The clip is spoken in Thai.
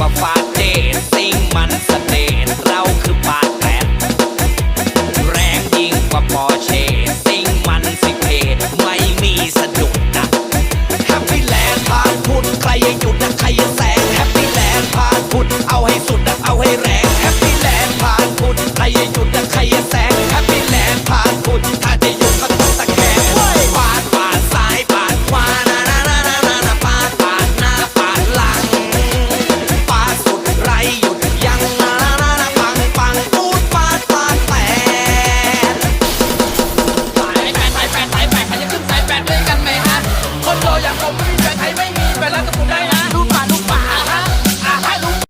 ว่าฟาเดนซิ่งมันสเสนเราคือปาดแรดแรงยิ่งกว่าพอเช